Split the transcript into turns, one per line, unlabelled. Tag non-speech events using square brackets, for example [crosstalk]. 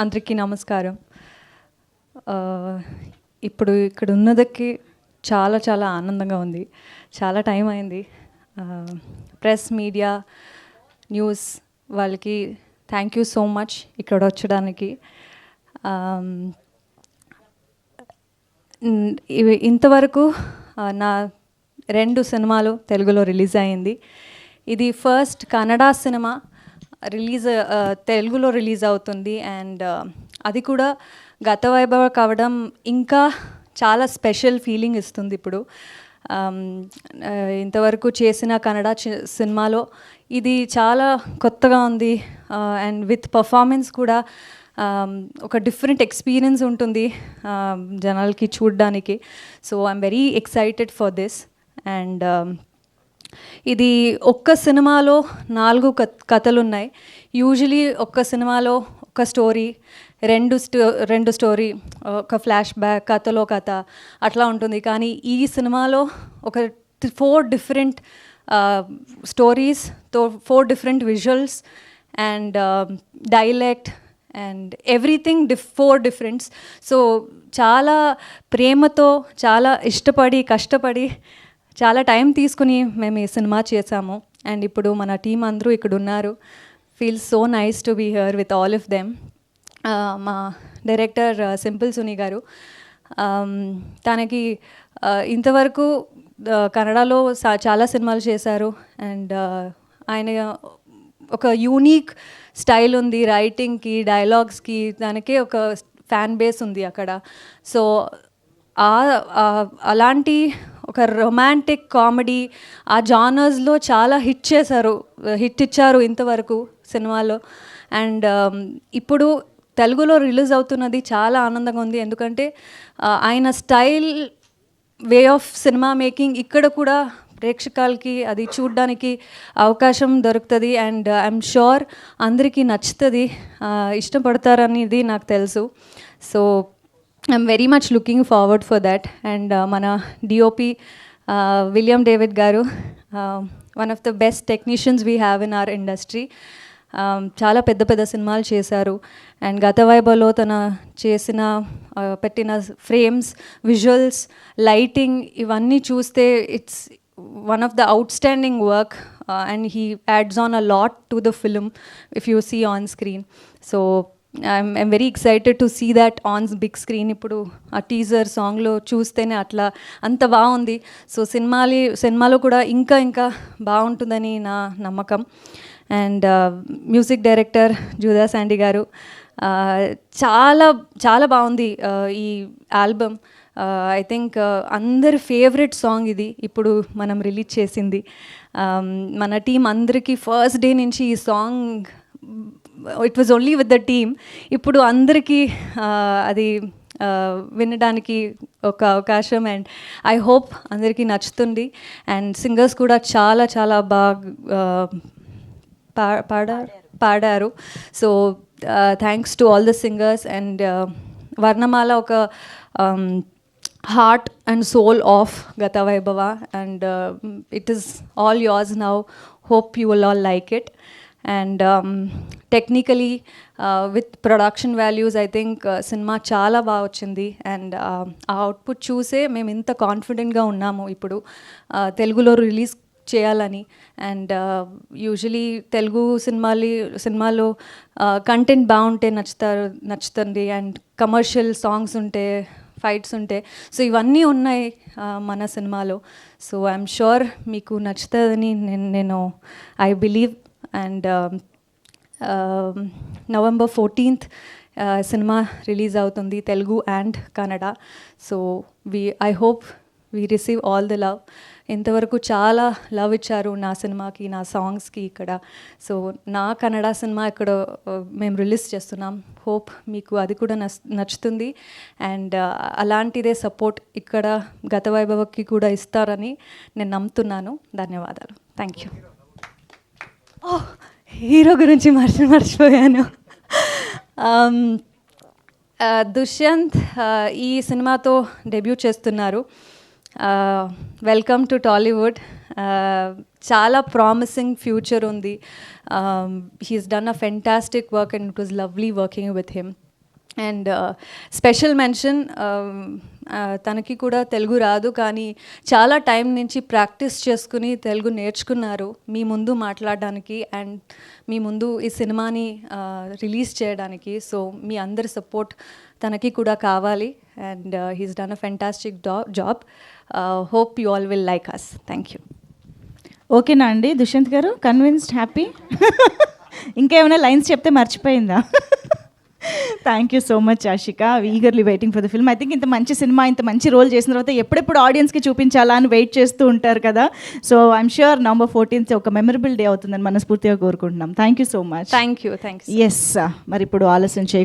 అందరికీ నమస్కారం. ఇప్పుడు ఇక్కడ ఉన్నదక్కి చాలా చాలా ఆనందంగా ఉంది. చాలా టైం అయింది. ప్రెస్ మీడియా న్యూస్ వాళ్ళకి థ్యాంక్ యూ సో మచ్ ఇక్కడ వచ్చడానికి. ఇవి ఇంతవరకు నా రెండు సినిమాలు తెలుగులో రిలీజ్ అయింది. ఇది ఫస్ట్ కన్నడ సినిమా. రిలీజ్ తెలుగులో రిలీజ్ అవుతుంది. అండ్ అది కూడా గత వైభవ కావడం ఇంకా చాలా స్పెషల్ ఫీలింగ్ ఇస్తుంది ఇప్పుడు. ఇంతవరకు చేసిన కన్నడ సినిమాలో ఇది చాలా కొత్తగా ఉంది. అండ్ విత్ పర్ఫార్మెన్స్ కూడా ఒక డిఫరెంట్ ఎక్స్పీరియన్స్ ఉంటుంది జనాలకి చూడడానికి. So I'm very excited for this. And ఇది ఒక్క సినిమాలో నాలుగు కథ కథలు ఉన్నాయి యూజువలీ ఒక్క సినిమాలో ఒక స్టోరీ రెండు స్టో రెండు స్టోరీ ఒక ఫ్లాష్ బ్యాక్ కథలో కథ అట్లా ఉంటుంది. కానీ ఈ సినిమాలో ఒక four different స్టోరీస్తో four different visuals and dialect and everything diff four differents. So చాలా ప్రేమతో చాలా ఇష్టపడి కష్టపడి చాలా టైం తీసుకుని మేము ఈ సినిమా చేసాము అండ్ ఇప్పుడు మన టీం అందరూ ఇక్కడ ఉన్నారు. Feel so nice to be here with all of them మా డైరెక్టర్ సింపుల్ సునీ గారు. తనకి ఇంతవరకు కన్నడలో సా- చాలా సినిమాలు చేశారు. అండ్ ఆయన ఒక యూనిక్ స్టైల్ ఉంది. రైటింగ్కి డైలాగ్స్కి దానికి ఒక ఫ్యాన్ బేస్ ఉంది అక్కడ. సో ఆ- అలాంటి ఒక రొమాంటిక్ కామెడీ ఆ జానర్స్లో చాలా హిట్ చేశారు హిట్ ఇచ్చారు ఇంతవరకు సినిమాలో. అండ్ um, ఇప్పుడు తెలుగులో రిలీజ్ అవుతున్నది చాలా ఆనందంగా ఉంది. ఎందుకంటే ఆయన style way of cinema making ఇక్కడ కూడా ప్రేక్షకులకి అది చూడడానికి అవకాశం దొరుకుతుంది. అండ్ ఐఎమ్ uh, షూర్ అందరికీ నచ్చుతుంది. ఇష్టపడతారనేది నాకు తెలుసు. So I'm very much looking forward for that and మన DOP William David garu one of the best technicians we have in our industry చాలా పెద్ద పెద్ద సినిమాలు చేశారు. అండ్ గత వైభవలో తన చేసిన పెట్టిన ఫ్రేమ్స్ విజువల్స్ లైటింగ్ ఇవన్నీ చూస్తే it's one of the outstanding work and he adds on a lot to the film if you see on screen so I'm I'm very excited to see that on big screen ఇప్పుడు ఆ teaser సాంగ్లో చూస్తేనే అట్లా అంత బాగుంది. So సినిమాలి సినిమాలో కూడా ఇంకా ఇంకా బాగుంటుందని నా నమ్మకం. And music director Judah Sandhy garu uh, చాలా చాలా బాగుంది uh, ఈ ఆల్బమ్ ఐ థింక్ అందరి ఫేవరెట్ సాంగ్ ఇది ఇప్పుడు మనం రిలీజ్ చేసింది. Um, మన టీం అందరికీ ఫస్ట్ డే నుంచి ఈ song it was only with the team ఇప్పుడు అందరికీ అది వినడానికి ఒక అవకాశం. అండ్ ఐ హోప్ అందరికీ నచ్చుతుంది. అండ్ సింగర్స్ కూడా చాలా చాలా బాగా పా పాడారు. పాడారు so thanks to all the singers and Varnamala ఒక heart and soul of Gatha Vaibhava. And it is all yours now hope you will all like it and technically with production values I think cinema చాలా బాగా వచ్చింది. And uh, ఆ output చూసే మేము ఇంత కాన్ఫిడెంట్గా ఉన్నాము ఇప్పుడు. Uh, తెలుగులో రిలీజ్ చేయాలని. అండ్ యూజువలీ uh, తెలుగు సినిమాలు సినిమాలో కంటెంట్ బాగుంటే నచ్చుతారు నచ్చుతుంది. అండ్ కమర్షియల్ సాంగ్స్ ఉంటే ఫైట్స్ ఉంటే. సో ఇవన్నీ ఉన్నాయి మన సినిమాలో. సో ఐఎమ్ షూర్ మీకు నచ్చుతుందని నేను నేను I believe and November fourteenth cinema release అవుతుంది Telugu and Kannada. So we I hope we receive all the love ఇంతవరకు చాలా లవ్ ఇచ్చారు నా సినిమాకి నా సాంగ్స్కి ఇక్కడ. సో నా కన్నడ సినిమా ఇక్కడ uh, మేము రిలీజ్ చేస్తున్నాం. హోప్ మీకు అది కూడా నచ్చుతుంది. అండ్ uh, అలాంటిదే సపోర్ట్ ఇక్కడ గత వైభవకి కూడా ఇస్తారని నేను నమ్ముతున్నాను. ధన్యవాదాలు. థ్యాంక్ యూ హీరో గురించి మర్చి మర్చిపోయాను. దుష్యంత్ ఈ సినిమాతో డెబ్యూ చేస్తున్నారు. Welcome to Tollywood. చాలా ప్రామిసింగ్ ఫ్యూచర్ ఉంది. He's done a fantastic work and it was lovely working with him. And uh, special mention um, uh, తనకి కూడా తెలుగు రాదు కానీ చాలా టైం నుంచి ప్రాక్టీస్ చేసుకుని తెలుగు నేర్చుకున్నారు మీ ముందు మాట్లాడడానికి అండ్ మీ ముందు ఈ సినిమాని uh, రిలీజ్ చేయడానికి. సో మీ అందరి సపోర్ట్ తనకి కూడా కావాలి and he's done a fantastic job hope you all will like us thank you
ఓకేనా అండి. దుష్యంత్ గారు కన్విన్స్డ్ హ్యాపీ [laughs] ఇంకేమైనా లైన్స్ చెప్తే మర్చిపోయిందా? [laughs] Thank you so much Ashika eagerly waiting for the film I think ఇంత మంచి సినిమా ఇంత మంచి రోల్ చేసిన తర్వాత ఎప్పుడెప్పుడు ఆడియన్స్కి చూపించాలా అని వెయిట్ చేస్తూ ఉంటారు కదా. So I'm sure November fourteenth ఒక మెమరబుల్ డే అవుతుందని మనస్ఫూర్తిగా కోరుకుంటున్నాం. Thank you so much
thank you thanks
yes మరి ఇప్పుడు ఆలస్యం చేయ